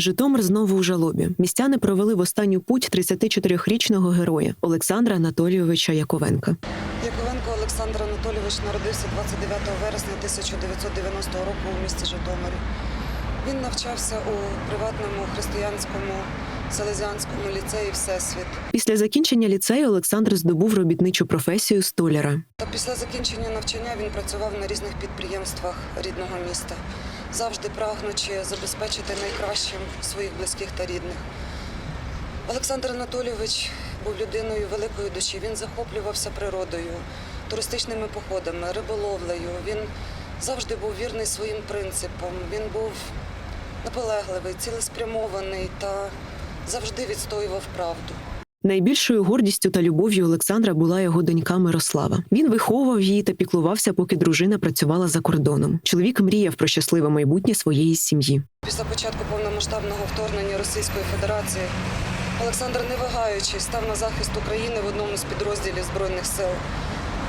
Житомир знову у жалобі. Містяни провели в останню путь 34-річного героя Олександра Анатолійовича Яковенка. Яковенко Олександр Анатолійович народився 29 вересня 1990 року у місті Житомирі. Він навчався у приватному християнському селезіанському ліцеї Всесвіт. Після закінчення ліцею Олександр здобув робітничу професію столяра. Та після закінчення навчання він працював на різних підприємствах рідного міста, завжди прагнучи забезпечити найкращим своїх близьких та рідних. Олександр Анатолійович був людиною великої душі. Він захоплювався природою, туристичними походами, риболовлею. Він завжди був вірний своїм принципам. Він був наполегливий, цілеспрямований та завжди відстоював правду. Найбільшою гордістю та любов'ю Олександра була його донька Мирослава. Він виховував її та піклувався, поки дружина працювала за кордоном. Чоловік мріяв про щасливе майбутнє своєї сім'ї. Після початку повномасштабного вторгнення Російської Федерації Олександр, не вагаючись, став на захист України в одному з підрозділів Збройних сил.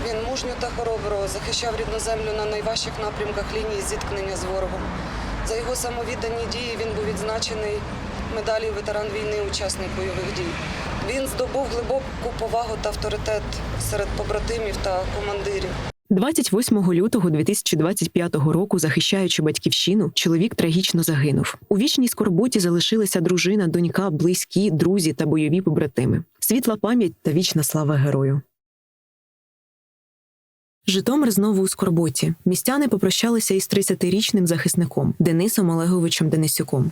Він мужньо та хоробро захищав рідну землю на найважчих напрямках лінії зіткнення з ворогом. За його самовіддані дії він був відзначений медаллю ветеран війни, учасник бойових дій. Він здобув глибоку повагу та авторитет серед побратимів та командирів. 28 лютого 2025 року, захищаючи батьківщину, чоловік трагічно загинув. У вічній скорботі залишилися дружина, донька, близькі, друзі та бойові побратими. Світла пам'ять та вічна слава герою. Житомир знову у скорботі. Містяни попрощалися із 30-річним захисником Денисом Олеговичем Денисюком.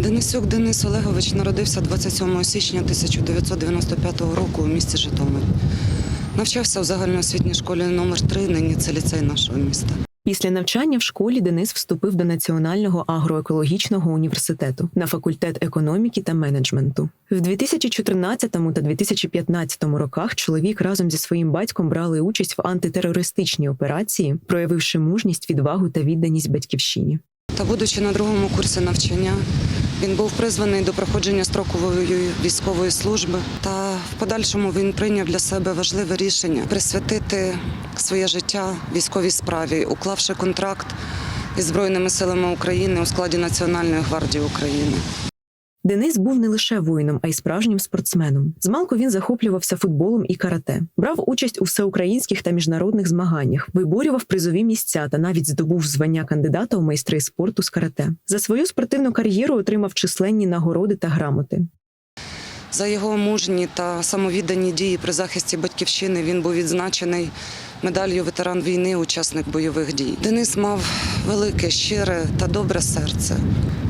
Денисюк Денис Олегович народився 27 січня 1995 року у місті Житомир. Навчався в загальноосвітній школі номер 3 нині це ліцей нашого міста. Після навчання в школі Денис вступив до Національного агроекологічного університету на факультет економіки та менеджменту. В 2014 та 2015 роках чоловік разом зі своїм батьком брали участь в антитерористичній операції, проявивши мужність, відвагу та відданість батьківщині. Та будучи на другому курсі навчання, він був призваний до проходження строкової військової служби. Та в подальшому він прийняв для себе важливе рішення присвятити своє життя військовій справі, уклавши контракт із Збройними силами України у складі Національної гвардії України. Денис був не лише воїном, а й справжнім спортсменом. Змалку він захоплювався футболом і карате, брав участь у всеукраїнських та міжнародних змаганнях, виборював призові місця та навіть здобув звання кандидата у майстри спорту з карате. За свою спортивну кар'єру отримав численні нагороди та грамоти. За його мужні та самовіддані дії при захисті батьківщини він був відзначений медаллю ветеран війни, учасник бойових дій. Денис мав велике, щире та добре серце.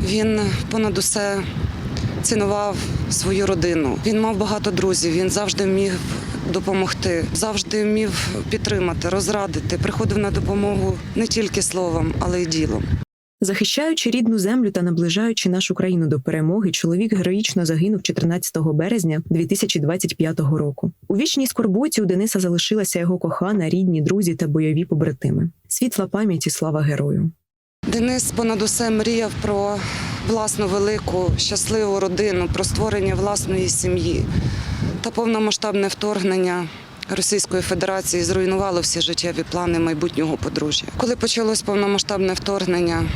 Він понад усе цінував свою родину. Він мав багато друзів. Він завжди вмів допомогти, завжди вмів підтримати, розрадити. Приходив на допомогу не тільки словом, але й ділом. Захищаючи рідну землю та наближаючи нашу країну до перемоги, чоловік героїчно загинув 14 березня 2025 року. У вічній скорботі у Дениса залишилася його кохана, рідні, друзі та бойові побратими. Світла пам'ять і слава герою. Денис понад усе мріяв про власну велику щасливу родину, про створення власної сім'ї. Та повномасштабне вторгнення Російської Федерації зруйнувало всі життєві плани майбутнього подружжя. Коли почалось повномасштабне вторгнення,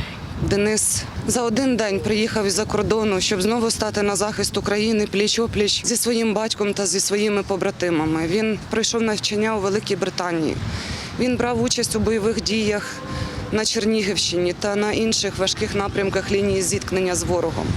Денис за один день приїхав із-за кордону, щоб знову стати на захист України пліч-опліч зі своїм батьком та зі своїми побратимами. Він пройшов навчання у Великій Британії. Він брав участь у бойових діях на Чернігівщині та на інших важких напрямках лінії зіткнення з ворогом.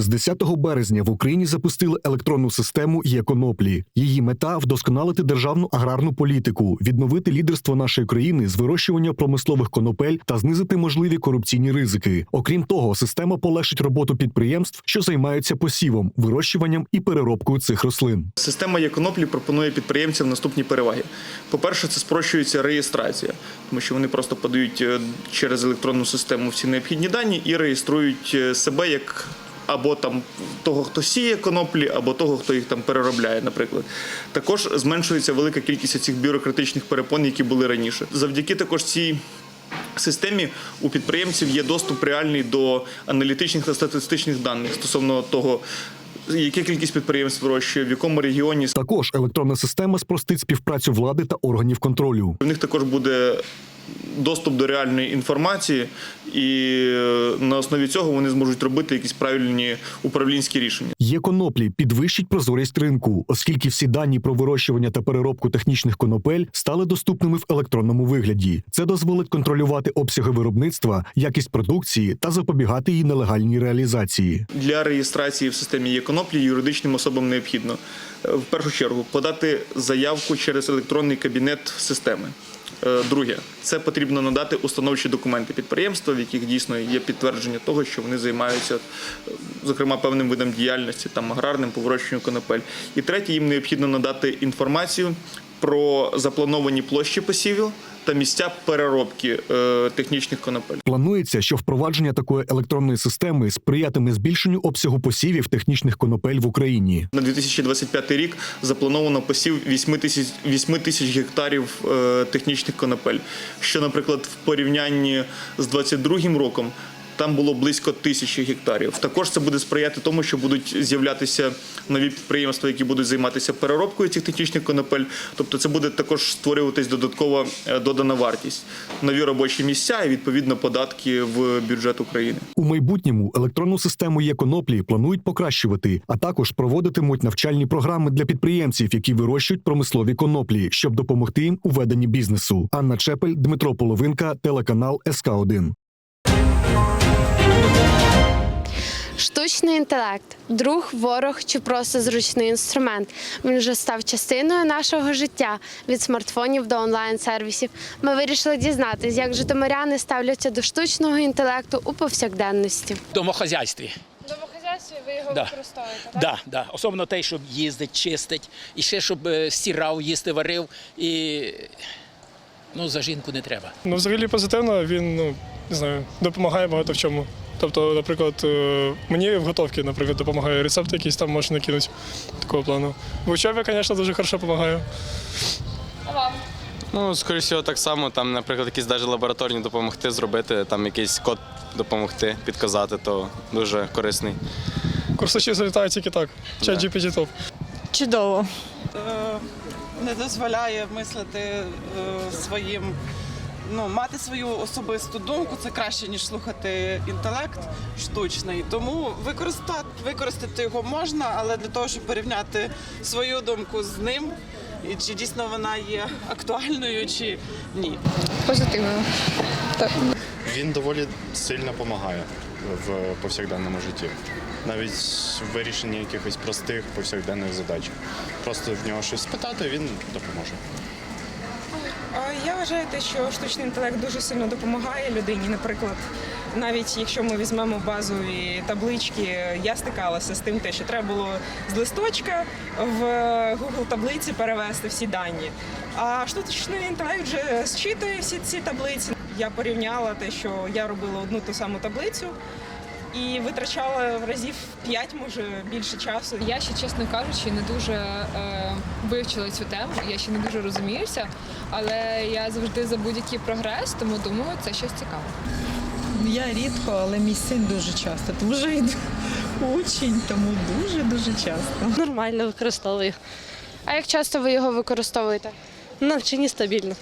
З 10 березня в Україні запустили електронну систему «Є-коноплі». Її мета вдосконалити державну аграрну політику, відновити лідерство нашої країни з вирощування промислових конопель та знизити можливі корупційні ризики. Окрім того, система полегшить роботу підприємств, що займаються посівом, вирощуванням і переробкою цих рослин. Система «Є-коноплі» пропонує підприємцям наступні переваги. По-перше, це спрощується реєстрація, тому що вони просто подають е, через електронну систему всі необхідні дані і реєструють е, себе як або там того, хто сіє коноплі, або того, хто їх там переробляє, наприклад. Також зменшується велика кількість цих бюрократичних перепон, які були раніше. Завдяки також цій системі у підприємців є доступ реальний до аналітичних та статистичних даних стосовно того, яка кількість підприємств вирощує, в якому регіоні Також електронна система спростить співпрацю влади та органів контролю. В них також буде доступ до реальної інформації, і е, на основі цього вони зможуть робити якісь правильні управлінські рішення. Є коноплі підвищить прозорість ринку, оскільки всі дані про вирощування та переробку технічних конопель стали доступними в електронному вигляді. Це дозволить контролювати обсяги виробництва, якість продукції та запобігати її нелегальній реалізації. Для реєстрації в системі «Є-коноплі» юридичним особам необхідно е, в першу чергу подати заявку через електронний кабінет системи. Е, Друге, це потрібно надати установчі документи підприємства, в яких дійсно є підтвердження того, що вони займаються, е, зокрема, певним видом діяльності, там аграрним по вирощуванню конопель. І третє, їм необхідно надати інформацію про заплановані площі посівів та місця переробки е, технічних конопель. Планується, що впровадження такої електронної системи сприятиме збільшенню обсягу посівів технічних конопель в Україні. На 2025 рік заплановано посів 8 тисяч, 8 тисяч гектарів е, технічних конопель. Що, наприклад, в порівнянні з 2022 роком там було близько тисячі гектарів. Також це буде сприяти тому, що будуть з'являтися нові підприємства, які будуть займатися переробкою цих технічних конопель. Тобто, це буде також створюватись додаткова е, додана вартість, нові робочі місця і відповідно податки в бюджет України. У майбутньому електронну систему є-коноплі планують покращувати, а також проводитимуть навчальні програми для підприємців, які вирощують промислові коноплі, щоб допомогти їм у веденні бізнесу. Анна Чепель, Дмитро Половинка, телеканал СК 1 Штучний інтелект, друг, ворог чи просто зручний інструмент. Він вже став частиною нашого життя від смартфонів до онлайн-сервісів. Ми вирішили дізнатись, як житомиряни ставляться до штучного інтелекту у повсякденності. домохозяйстві. В домохозяйстві ви його Да. використовуєте, Да, да. Особливо те, щоб їздить, чистить, і ще щоб е, стирав, їсти варив. І ну, за жінку не треба. Ну, взагалі позитивно, він ну не знаю, допомагає багато в чому. Тобто, наприклад, е, мені в готовці, наприклад, допомагає рецепт якийсь там можна накинути такого плану. В учебі, звісно, дуже хорошо допомагає. Ну, скоріше всього, так само, там, наприклад, якісь навіть лабораторні допомогти зробити, там якийсь код допомогти, підказати, то дуже корисний. Курсачі залітають тільки так. Чат GPT топ. Чудово. Не дозволяє мислити е, своїм, ну, мати свою особисту думку. Це краще, ніж слухати інтелект штучний. Тому використати, використати його можна, але для того, щоб порівняти свою думку з ним, і чи дійсно вона є актуальною, чи ні. Позитивно. Він доволі сильно допомагає в повсякденному житті. Навіть в вирішенні якихось простих повсякденних задач. Просто в нього щось спитати, він допоможе. Я вважаю, те, що штучний інтелект дуже сильно допомагає людині. Наприклад, навіть якщо ми візьмемо базові таблички, я стикалася з тим, те, що треба було з листочка в Google таблиці перевести всі дані. А штучний інтелект вже зчитує всі ці таблиці. Я порівняла те, що я робила одну ту саму таблицю. І витрачала в разів 5, може більше часу. Я ще, чесно кажучи, не дуже е, вивчила цю тему. Я ще не дуже розуміюся, але я завжди за будь-який прогрес, тому думаю, це щось цікаве. Я рідко, але мій син дуже часто, тому що він учень, тому дуже-дуже часто. Нормально використовую. А як часто ви його використовуєте? Навчання стабільно.